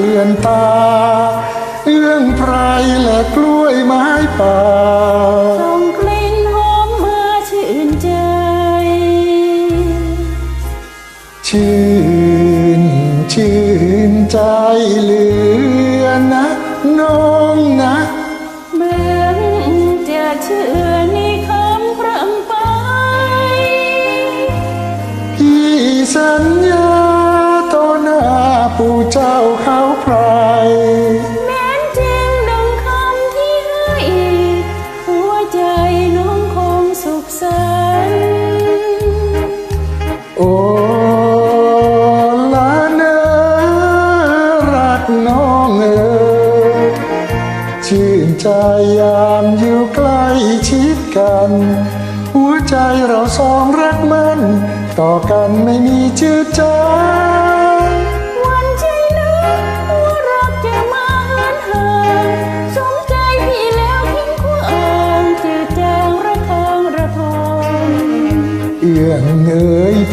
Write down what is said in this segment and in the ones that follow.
เลือนตา เอื้องไพรและกล้วยไม้ป่าส่งกลิ่นหอมมาชื่นใจ ชื่นชื่นใจเหลือ โอ้ลาเนอรักน้องเออชื่นใจยามอยู่ใกล้ชิดกัน หัวใจเราสองรักมัน ต่อกันไม่มีจืดจาง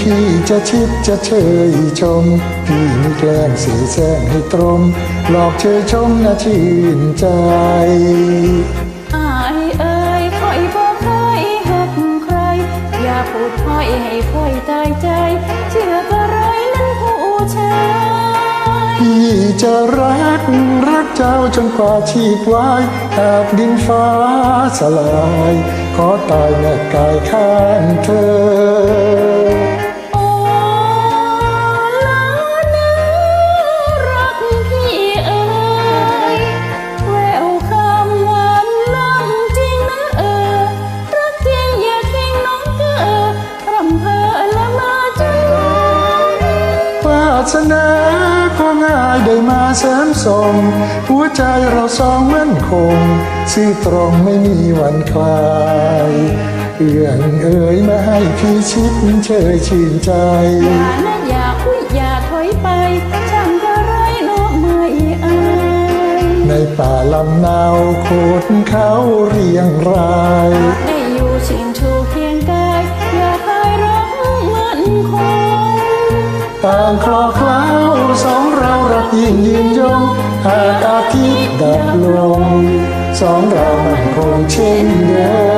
พี่จะชิดจะเชยชม พี่ไม่แกล้งเสียแซงให้ตรม หลอกเชยชมนะชื่นใจอายเอ่ยคอยบอกใครหักใคร อย่าพูดค่อยให้ค่อยตายใจ เชื่อกระไรนั้นผู้ชายพี่จะรักรักเจ้าจนกว่าชีพวายหากดินฟ้าสลาย ขอตายแม่กายข้างเธอ สนาก็ง่ายได้มาเสริมส่งหัวใจเราสองมั่นคงซื่อตรงไม่มีวันคลายเอื้องเอ๋ยมาให้พี่ชิดเชยชื่นใจ อย่านะอย่าคุยอย่าถอยไปช่างกระไรนอกเมื่อยอายในป่าลำนาวโคดเขาเรียงรายางคลอเคล้าสองเรารักยิ่งยืนยงหากอาทิตย์ดับลงสองเรามันคงเช่นเดิม